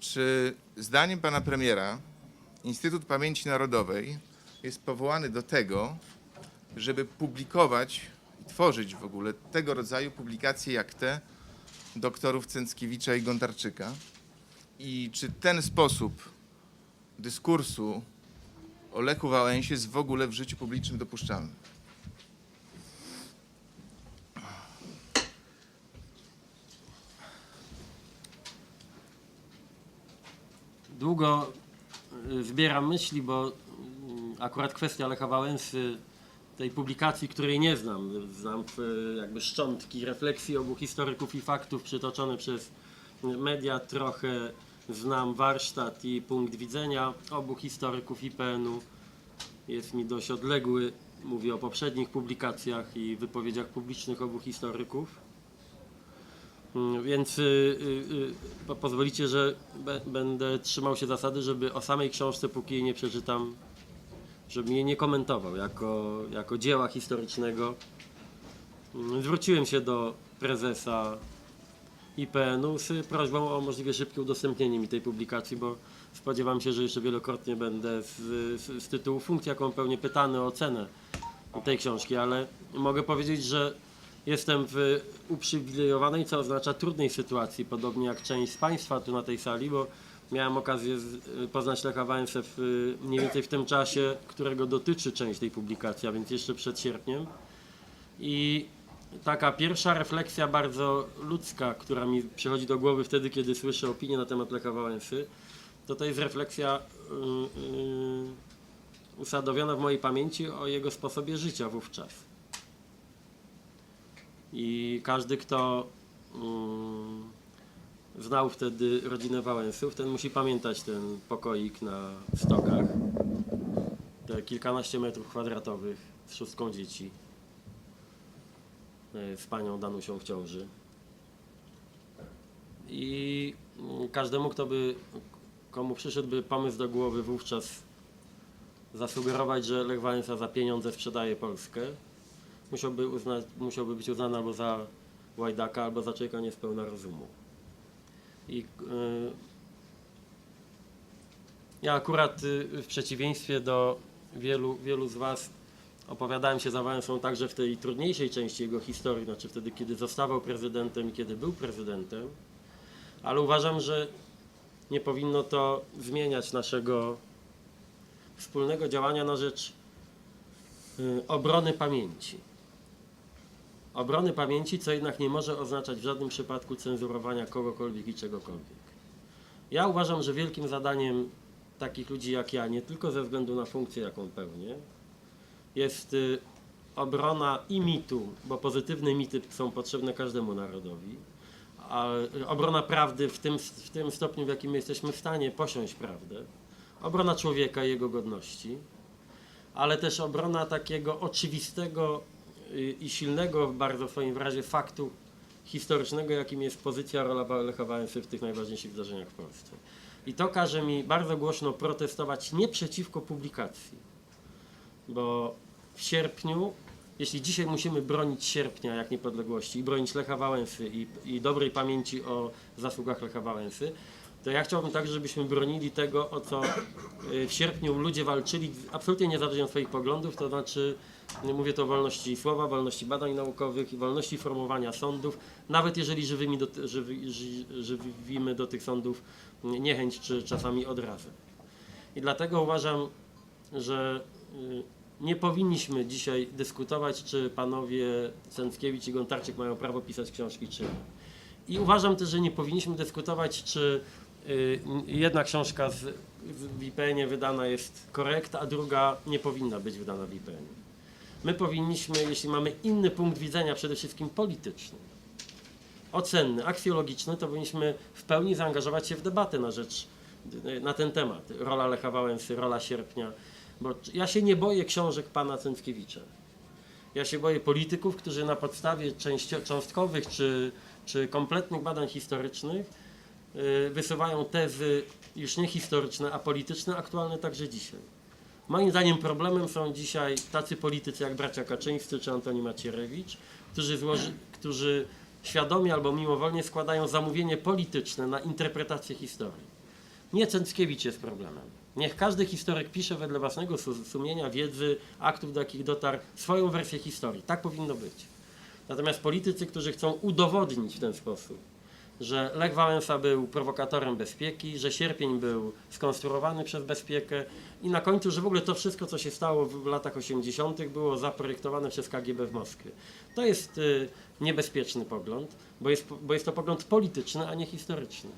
Czy zdaniem pana premiera Instytut Pamięci Narodowej jest powołany do tego, żeby publikować i tworzyć w ogóle tego rodzaju publikacje jak te doktorów Cęckiewicza i Gontarczyka? I czy ten sposób dyskursu o Lechu Wałęsie jest w ogóle w życiu publicznym dopuszczalny? Długo y, zbieram myśli, bo y, akurat kwestia Lecha Wałęsy, tej publikacji, której nie znam, znam y, jakby szczątki refleksji obu historyków i faktów przytoczone przez media, trochę znam warsztat i punkt widzenia obu historyków IPN-u. Jest mi dość odległy, mówię o poprzednich publikacjach i wypowiedziach publicznych obu historyków. Mm, Więc y, y, y, po- pozwolicie, że będę trzymał się zasady, żeby o samej książce, póki jej nie przeczytam, żebym jej nie komentował jako, jako dzieła historycznego. Mm, Zwróciłem się do prezesa IPN-u z prośbą o możliwie szybkie udostępnienie mi tej publikacji, bo spodziewam się, że jeszcze wielokrotnie będę z, z, z tytułu funkcji, jaką pełnię, pytany o ocenę tej książki, ale mogę powiedzieć, że jestem w uprzywilejowanej, co oznacza trudnej sytuacji, podobnie jak część z Państwa tu na tej sali, bo miałem okazję poznać Lecha Wałęsę w, mniej więcej w tym czasie, którego dotyczy część tej publikacji, a więc jeszcze przed sierpniem. I taka pierwsza refleksja bardzo ludzka, która mi przychodzi do głowy wtedy, kiedy słyszę opinię na temat Lecha Wałęsy, to to jest refleksja yy, yy, usadowiona w mojej pamięci o jego sposobie życia wówczas. I każdy, kto mm, znał wtedy rodzinę Wałęsów, ten musi pamiętać ten pokoik na stokach. Te kilkanaście metrów kwadratowych z szóstką dzieci. e, Z panią Danusią w ciąży. I mm, każdemu, kto by, komu przyszedłby pomysł do głowy wówczas zasugerować, że Lech Wałęsa za pieniądze sprzedaje Polskę, musiałby, uznać, musiałby być uznany albo za łajdaka, albo za człowieka niespełna rozumu. I yy, ja akurat y, w przeciwieństwie do wielu, wielu z Was opowiadałem się za Wałęsą także w tej trudniejszej części jego historii, znaczy wtedy, kiedy zostawał prezydentem i kiedy był prezydentem, ale uważam, że nie powinno to zmieniać naszego wspólnego działania na rzecz y, obrony pamięci. Obrony pamięci, co jednak nie może oznaczać w żadnym przypadku cenzurowania kogokolwiek i czegokolwiek. Ja uważam, że wielkim zadaniem takich ludzi jak ja, nie tylko ze względu na funkcję, jaką pełnię, jest y, obrona i mitu, bo pozytywne mity są potrzebne każdemu narodowi, a obrona prawdy w tym, w tym stopniu, w jakim jesteśmy w stanie posiąść prawdę, obrona człowieka i jego godności, ale też obrona takiego oczywistego i silnego bardzo w swoim wyrazie faktu historycznego, jakim jest pozycja rola Lecha Wałęsy w tych najważniejszych wydarzeniach w Polsce. I to każe mi bardzo głośno protestować nie przeciwko publikacji, bo w sierpniu, jeśli dzisiaj musimy bronić sierpnia jak niepodległości i bronić Lecha Wałęsy i, i dobrej pamięci o zasługach Lecha Wałęsy, to ja chciałbym także, żebyśmy bronili tego, o co y, w sierpniu ludzie walczyli, absolutnie niezależnie od swoich poglądów, to znaczy, mówię to o wolności słowa, wolności badań naukowych i wolności formowania sądów, nawet jeżeli żywymi do, żywi, ży, żywimy do tych sądów niechęć czy czasami odrazę. I dlatego uważam, że y, nie powinniśmy dzisiaj dyskutować, czy panowie Cęckiewicz i Gontarczyk mają prawo pisać książki, czy nie. I uważam też, że nie powinniśmy dyskutować, czy jedna książka z, w VPN-ie wydana jest korekt, a druga nie powinna być wydana w VPN. My powinniśmy, jeśli mamy inny punkt widzenia, przede wszystkim polityczny, ocenny, aksjologiczny, to powinniśmy w pełni zaangażować się w debatę na rzecz, y, na ten temat. Rola Lecha Wałęsy, rola Sierpnia, bo ja się nie boję książek pana Cęckiewicza. Ja się boję polityków, którzy na podstawie częścio- cząstkowych czy, czy kompletnych badań historycznych y, wysuwają tezy już nie historyczne, a polityczne, aktualne także dzisiaj. Moim zdaniem problemem są dzisiaj tacy politycy jak bracia Kaczyńscy czy Antoni Macierewicz, którzy, złoży, którzy świadomie albo mimowolnie składają zamówienie polityczne na interpretację historii. Nie Cęckiewicz jest problemem. Niech każdy historyk pisze wedle własnego su- sumienia, wiedzy, aktów, do jakich dotarł, swoją wersję historii. Tak powinno być. Natomiast politycy, którzy chcą udowodnić w ten sposób, że Lech Wałęsa był prowokatorem bezpieki, że sierpień był skonstruowany przez bezpiekę i na końcu, że w ogóle to wszystko, co się stało w latach 80., było zaprojektowane przez KGB w Moskwie. To jest y, niebezpieczny pogląd, bo jest, bo jest to pogląd polityczny, a nie historyczny.